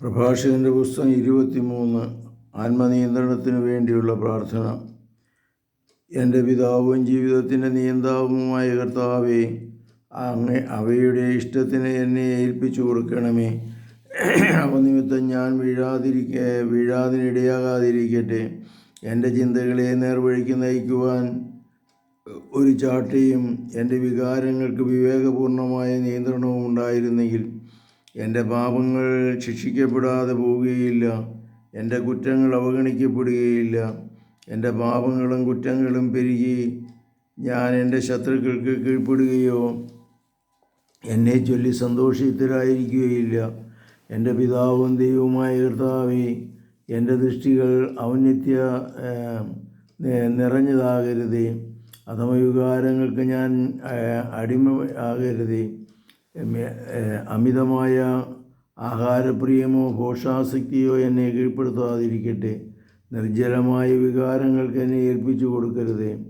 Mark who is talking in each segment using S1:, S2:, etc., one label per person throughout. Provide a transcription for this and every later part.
S1: പ്രഭാഷകന്റെ പുസ്തകം ഇരുപത്തിമൂന്ന് ആത്മനിയന്ത്രണത്തിന് വേണ്ടിയുള്ള പ്രാർത്ഥന. എന്റെ പിതാവും ജീവിതത്തിന്റെ നിയന്താവുമായ കർത്താവേ അങ്ങ് അവയുടെ ഇഷ്ടത്തിന് എന്നെ ഏൽപ്പിച്ചു കൊടുക്കണമേ. അവ നിമിത്തം ഞാൻ വീഴാതിരിക്ക വീഴാതിനിടയാകാതിരിക്കട്ടെ. എന്റെ ചിന്തകളെ നേർവഴിക്ക് നയിക്കുവാൻ ഒരു ചാട്ടയും എന്റെ വികാരങ്ങൾക്ക് വിവേകപൂർണമായ നിയന്ത്രണവും ഉണ്ടായിരുന്നെങ്കിൽ എന്റെ പാപങ്ങൾ ശിക്ഷിക്കപ്പെടാതെ പോവുകയില്ല. എന്റെ കുറ്റങ്ങൾ അവഗണിക്കപ്പെടുകയില്ല. എന്റെ പാപങ്ങളും കുറ്റങ്ങളും പെരുകി ഞാൻ എന്റെ ശത്രുക്കൾക്ക് കീഴ്പ്പെടുകയോ എന്നെ ചൊല്ലി സന്തോഷിതരായിരിക്കുകയില്ല. എന്റെ പിതാവും ദൈവവുമായ കർത്താവേ എന്റെ ദൃഷ്ടികൾ ഔന്നത്യ നിറഞ്ഞതാകരുത്. അഥവാ അധമവികാരങ്ങൾക്ക് ഞാൻ അടിമ ആകരുതേ. അമിതമായ ആഹാരപ്രിയമോ ഘോഷാസക്തിയോ എന്നെ കീഴ്പ്പെടുത്താതിരിക്കട്ടെ. നിർജലമായ വികാരങ്ങൾക്ക് എന്നെ ഏൽപ്പിച്ചു കൊടുക്കരുതേ.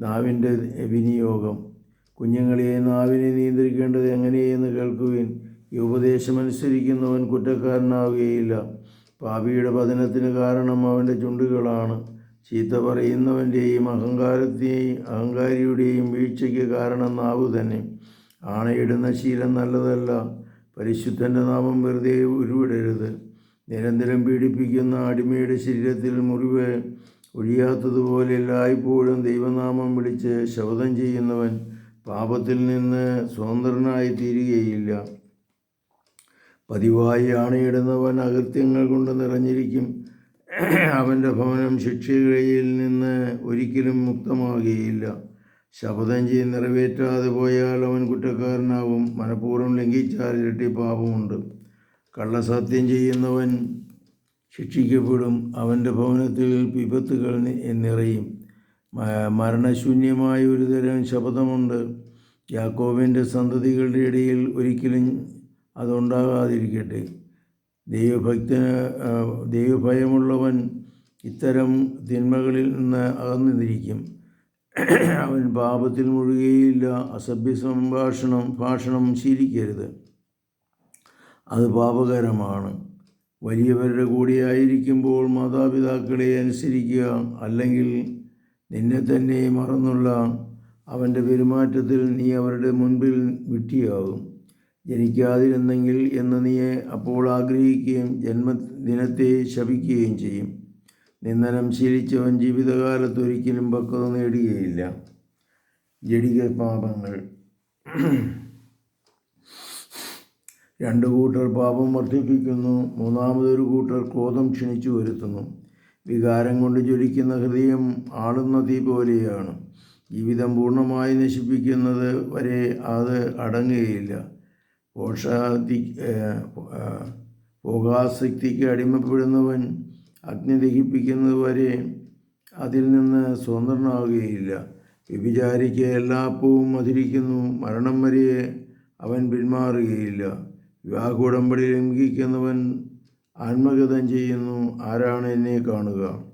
S1: നാവിന്റെ വിനിയോഗം. കുഞ്ഞുങ്ങളെ നാവിനെ നിയന്ത്രിക്കേണ്ടത് എങ്ങനെയെന്ന് കേൾക്കുവിൻ. ഈ ഉപദേശമനുസരിക്കുന്നവൻ കുറ്റക്കാരനാവുകയില്ല. പാപിയുടെ പതനത്തിന് കാരണം അവന്റെ ചുണ്ടുകളാണ്. ചീത്ത പറയുന്നവന്റെയും അഹങ്കാരത്തെയും അഹങ്കാരിയുടെയും വീഴ്ചയ്ക്ക് കാരണം നാവ് തന്നെ ആണയിടുന്ന ശീലം നല്ലതല്ല. പരിശുദ്ധന്റെ നാമം വെറുതെ ഉരുവിടരുത്. നിരന്തരം പീഡിപ്പിക്കുന്ന അടിമയുടെ ശരീരത്തിൽ മുറിവ് ഒഴിയാത്തതുപോലെ എല്ലായ്പ്പോഴും ദൈവനാമം വിളിച്ച് ശബ്ദം ചെയ്യുന്നവൻ പാപത്തിൽ നിന്ന് സ്വതന്ത്രനായി തീരുകയില്ല പതിവായി ആണയിടുന്നവൻ അകൃത്യങ്ങൾ കൊണ്ട് നിറഞ്ഞിരിക്കും. അവന്റെ ഭവനം ശിക്ഷകളിൽ നിന്ന് ഒരിക്കലും മുക്തമാകുകയില്ല. ശപഥം ചെയ്ത് നിറവേറ്റാതെ പോയാൽ അവൻ കുറ്റക്കാരനാവും. മനഃപൂർവം ലംഘിച്ചാൽ ഇരട്ടി പാപമുണ്ട്. കള്ളസത്യം ചെയ്യുന്നവൻ ശിക്ഷിക്കപ്പെടും. അവന്റെ ഭവനത്തിൽ വിപത്തുകൾ നിറയും. മരണശൂന്യമായ ഒരു തരം ശബ്ദമുണ്ട് യാക്കോബിന്റെ സന്തതികളുടെ ഇടയിൽ ഒരിക്കലും അതുണ്ടാകാതിരിക്കട്ടെ. ദൈവഭക്തന് ദൈവഭയമുള്ളവൻ ഇത്തരം തിന്മകളിൽ നിന്ന് അകന്നിരിക്കും. അവൻ പാപത്തിൽ മുഴുകുകയില്ല അസഭ്യ സംഭാഷണം ഭാഷണം ശീലിക്കരുത്. അത് പാപകരമാണ്. വലിയവരുടെ കൂടെയായിരിക്കുമ്പോൾ മാതാപിതാക്കളെ അനുസരിക്കുക അല്ലെങ്കിൽ നിന്നെ തന്നെ മറന്നുള്ള അവന്റെ പെരുമാറ്റത്തിൽ നീ അവരുടെ മുൻപിൽ വിട്ടിയാകും ജനിക്കാതിരുന്നെങ്കിൽ എന്ന് നീ അപ്പോൾ ആഗ്രഹിക്കുകയും ജന്മദിനത്തെ ശപിക്കുകയും ചെയ്യും. നിന്ദനം ശീലിച്ചവൻ ജീവിതകാലത്ത് ഒരിക്കലും പക്വത നേടുകയില്ല. ജഡിക പാപങ്ങൾ. രണ്ട് കൂട്ടർ പാപം വർദ്ധിപ്പിക്കുന്നു. മൂന്നാമതൊരു കൂട്ടർ ക്രോധം ക്ഷണിച്ചു വരുത്തുന്നു. വികാരം കൊണ്ട് ജ്വലിക്കുന്ന ഹൃദയം ആളുന്ന തീ പോലെയാണ്. ജീവിതം പൂർണമായി നശിപ്പിക്കുന്നത് വരെ അത് അടങ്ങുകയില്ല. പോഷാതി ഭോഗാസക്തിക്ക് അടിമപ്പെടുന്നവൻ അഗ്നി ദഹിപ്പിക്കുന്നത് വരെ അതിൽ നിന്ന് സ്വതന്ത്രനാവുകയില്ല. വ്യഭിചാരിക്ക് എല്ലാ അപ്പവും മധുരിക്കുന്നു. മരണം വരെ അവൻ പിന്മാറുകയില്ല. വിവാഹ ഉടമ്പടി ലംഘിക്കുന്നവൻ ആത്മഗതം ചെയ്യുന്നു. ആരാണ് എന്നെ കാണുക?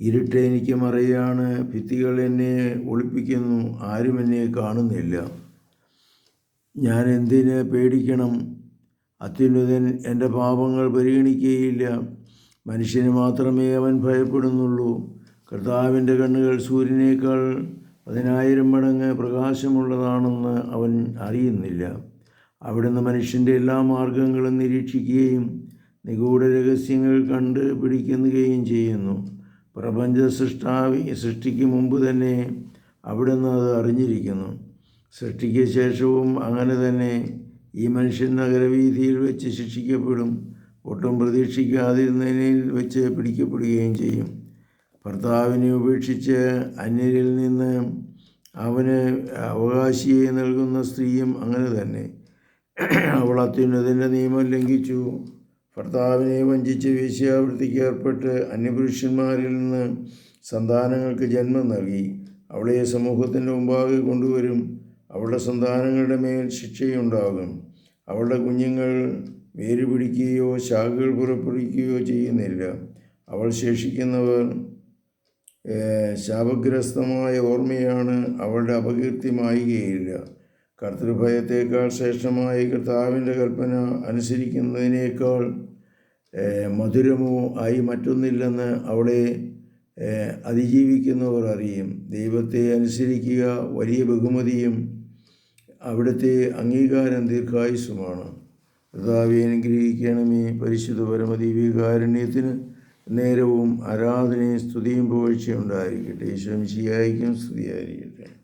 S1: ഇരുട്ട് എനിക്ക് മറയാണ്. ഭിത്തികൾ എന്നെ ഒളിപ്പിക്കുന്നു. ആരും എന്നെ കാണുന്നില്ല. ഞാൻ എന്തിന് പേടിക്കണം? അത്യുന്നതൻ എന്റെ പാപങ്ങൾ പരിഗണിക്കുകയില്ല. മനുഷ്യന് മാത്രമേ അവൻ ഭയപ്പെടുന്നുള്ളൂ. കർത്താവിന്റെ കണ്ണുകൾ സൂര്യനേക്കാൾ പതിനായിരം മടങ്ങ് പ്രകാശമുള്ളതാണെന്ന് അവൻ അറിയുന്നില്ല. അവിടുന്ന് മനുഷ്യന്റെ എല്ലാ മാർഗങ്ങളും നിരീക്ഷിക്കുകയും നിഗൂഢ രഹസ്യങ്ങൾ കണ്ട് പിടിക്കുകയും ചെയ്യുന്നു. പ്രപഞ്ച സൃഷ്ടാവി സൃഷ്ടിക്ക് മുമ്പ് തന്നെ അവിടുന്ന് അത് അറിഞ്ഞിരിക്കുന്നു. സൃഷ്ടിക്ക് ശേഷവും അങ്ങനെ തന്നെ ഈ മനുഷ്യൻ നഗരവീതിയിൽ വെച്ച് ശിക്ഷിക്കപ്പെടും. ഒട്ടും പ്രതീക്ഷിക്കാതിരുന്നതിൽ വെച്ച് പിടിക്കപ്പെടുകയും ചെയ്യും. ഭർത്താവിനെ ഉപേക്ഷിച്ച് അന്യരിൽ നിന്ന് അവന് അവകാശിയെ നൽകുന്ന സ്ത്രീയും അങ്ങനെ തന്നെ. അവൾ അത്യുന്നതിന്റെ നിയമം ലംഘിച്ചു. ഭർത്താവിനെ വഞ്ചിച്ച് വേശ്യാവൃത്തിക്ക് ഏർപ്പെട്ട് അന്യപുരുഷന്മാരിൽ നിന്ന് സന്താനങ്ങൾക്ക് ജന്മം നൽകി. അവളെ സമൂഹത്തിന്റെ മുമ്പാകെ കൊണ്ടുവരും. അവളുടെ സന്താനങ്ങളുടെ മേൽ ശിക്ഷയുണ്ടാകും. അവളുടെ കുഞ്ഞുങ്ങൾ വേര് പിടിക്കുകയോ ശാഖകൾ പുറപ്പെടുവിക്കുകയോ ചെയ്യുന്നില്ല. അവൾ ശേഷിക്കുന്നവർ ശാപഗ്രസ്തമായ ഓർമ്മയാണ് അവളുടെ അപകീർത്തി മായുകയില്ല. കർത്തൃഭയത്തേക്കാൾ ശ്രേഷ്ഠമായ കർത്താവിന്റെ കൽപ്പന അനുസരിക്കുന്നതിനേക്കാൾ മധുരമോ ആയി മറ്റൊന്നില്ലെന്ന് അവളെ അതിജീവിക്കുന്നവർ അറിയും. ദൈവത്തെ അനുസരിക്കുക വലിയ ബഹുമതിയും അവിടുത്തെ അംഗീകാരം ദീർഘായുസുമാണ് കർത്താവെ അനുഗ്രഹിക്കണമേ. പരിശുദ്ധ പരമദീപികാരുണ്യത്തിന് നേരവും ആരാധനയും സ്തുതിയും പുകഴ്ചയും ഉണ്ടായിരിക്കട്ടെ. ഈശ്വരം ശരിയായിരിക്കും സ്തുതിയായിരിക്കട്ടെ.